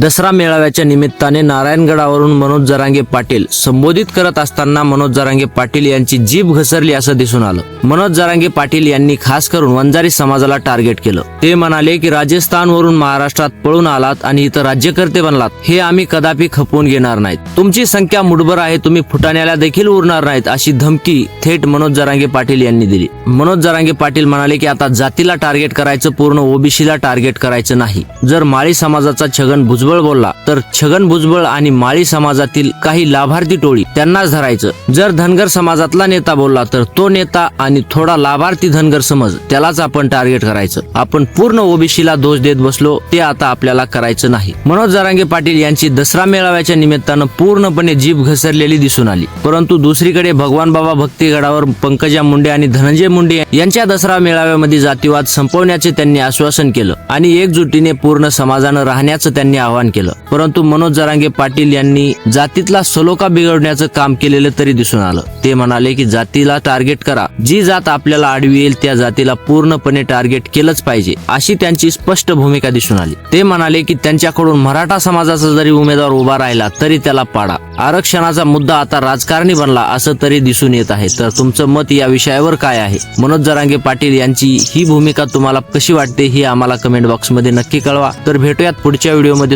दसरा मेळाव्याच्या निमित्ताने नारायणगडावरून मनोज जरांगे पाटील संबोधित करत असताना मनोज जरांगे पाटील यांची जीभ घसरली असं दिसून आलं. मनोज जरांगे पाटील यांनी खास करून वंजारी समाजाला टार्गेट केलं. ते म्हणाले की राजस्थानवरून महाराष्ट्रात पळून आलात आणि इथं राज्यकर्ते बनलात. हे आम्ही कदापि खपवून घेणार नाहीत. तुमची संख्या मुठभर आहे तुम्ही फुटाण्याला देखील उरणार नाहीत अशी धमकी थेट मनोज जरांगे पाटील यांनी दिली. मनोज जरांगे पाटील म्हणाले की आता जातीला टार्गेट करायचं पूर्ण ओबीसीला टार्गेट करायचं नाही. जर माळी समाजाचा छगन भुजबळ बोलला. तर छगन भुजबळ आणि माळी समाजातील काही लाभार्थी टोळी त्यांनाच धरायचं. जर धनगर समाजातला नेता बोलला तर तो नेता आणि थोडा लाभार्थी धनगर समज त्यालाच आपण टार्गेट करायचं. आपण पूर्ण ओबीसीला दोष देत बसलो ते आता आपल्याला करायचं नाही. मनोज जरांगे पाटील यांची दसरा मेळाव्याच्या निमित्तानं पूर्णपणे जीभ घसरलेली दिसून आली. परंतु दुसरीकडे भगवान बाबा भक्तीगडावर पंकजा मुंडे आणि धनंजय मुंडे यांच्या दसरा मेळाव्यामध्ये जातीवाद संपवण्याचे त्यांनी आश्वासन केलं आणि एकजुटीने पूर्ण समाजानं राहण्याचं त्यांनी आवाहन केलं. परंतु मनोज जरांगे पाटील यांनी जातीतला सलोखा बिघडण्याचं काम केलेलं तरी दिसून आलं. ते म्हणाले की जातीला टार्गेट करा. जी जात आपल्याला आडवी येईल त्या जातीला पूर्णपणे टार्गेट केलंच पाहिजे अशी त्यांची स्पष्ट भूमिका दिसून आली. ते म्हणाले की त्यांच्याकडून मराठा समाजाचा जरी उमेदवार उभा राहिला तरी त्याला पाडा. आरक्षणाचा मुद्दा आता राजकारणी बनला असं तरी दिसून येत आहे. तर तुमचं मत या विषयावर काय आहे? मनोज जरांगे पाटील यांची ही भूमिका तुम्हाला कशी वाटते ही आम्हाला कमेंट बॉक्समध्ये नक्की कळवा. तर भेटूयात पुढच्या व्हिडिओमध्ये